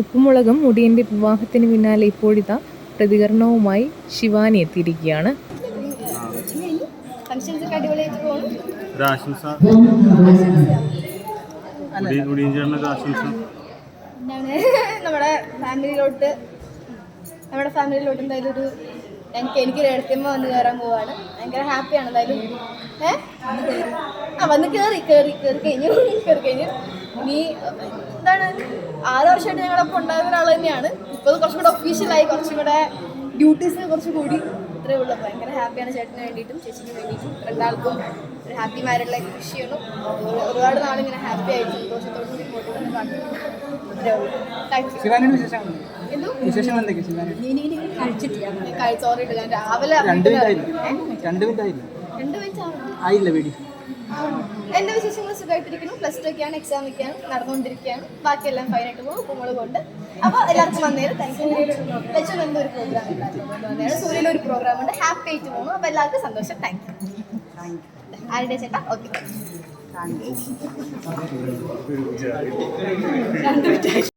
ഉപ്പുമുളകും മുടിയന്റെ വിവാഹത്തിന് പിന്നാലെ ഇപ്പോഴിതാ പ്രതികരണവുമായി ശിവാനി എത്തിയിരിക്കുകയാണ്. നമ്മുടെ ഫാമിലിയിലോട്ട് നമ്മുടെ ഫാമിലിയിലോട്ട് എന്തായാലും ഒരു എനിക്ക് എനിക്കൊരു വന്ന് കയറാൻ പോവാണ്. ഭയങ്കര ഹാപ്പിയാണ് എന്തായാലും. ആ വന്ന് കയറി കയറി കയറി കഴിഞ്ഞു കയറി കഴിഞ്ഞു ഇനി എന്താണ് ആറ് വർഷമായിട്ട് ഞങ്ങളൊപ്പം ഉണ്ടായിരുന്ന ഒരാൾ തന്നെയാണ്. ഇപ്പോൾ കുറച്ചും കൂടെ ഒഫീഷ്യലായി കുറച്ചും കൂടെ ഡ്യൂട്ടീസ് കുറച്ച് കൂടി. ഇത്രയേ ഉള്ളൂ. ഭയങ്കര ഹാപ്പിയാണ് ചേട്ടന് വേണ്ടിയിട്ടും ചേച്ചിക്ക് വേണ്ടിയിട്ടും. രണ്ടാൾക്കും ഒരു ഹാപ്പി മാരുടെ കൃഷിയാണ്. ചെയ്യണം ഒരു- ഒരുപാട് നാളിങ്ങനെ ഹാപ്പി ആയിട്ട് സന്തോഷത്തോടു കൂടി മുന്നോട്ട് പോകുന്ന കാണിക്കും ഇത്രയേ ഉള്ളൂ. താങ്ക് യു ശിവാനിയുടെ വിശേഷങ്ങൾ? എന്തോ? വിശേഷങ്ങൾ എന്തൊക്കെയാ ശിവാനി? കഴി- sorry കേട്ടോ, ഞാൻ രാവിലെ രണ്ട് മിനിറ്റ് ആയില്ല? രണ്ട് എന്റെ വിശേഷങ്ങൾ സുഖമായിട്ടിരിക്കുന്നു. പ്ലസ് ടു ഒക്കെയാണ് എക്സാം ഒക്കെയാണ് നടന്നുകൊണ്ടിരിക്കുകയാണ്. ബാക്കിയെല്ലാം ഫൈനായിട്ട് പോകും കുമ്മൾ കൊണ്ട് അപ്പോൾ എല്ലാവർക്കും വന്നേരം. താങ്ക് യു ഒരു പ്രോഗ്രാം ഉണ്ടായിരുന്നു സൂര്യയിൽ ഒരു പ്രോഗ്രാം ഉണ്ട്. ഹാപ്പി ആയിട്ട് പോകുന്നു. അപ്പോൾ എല്ലാവർക്കും സന്തോഷം. താങ്ക് യു ആരുടെ ചേട്ടാ? ഓക്കെ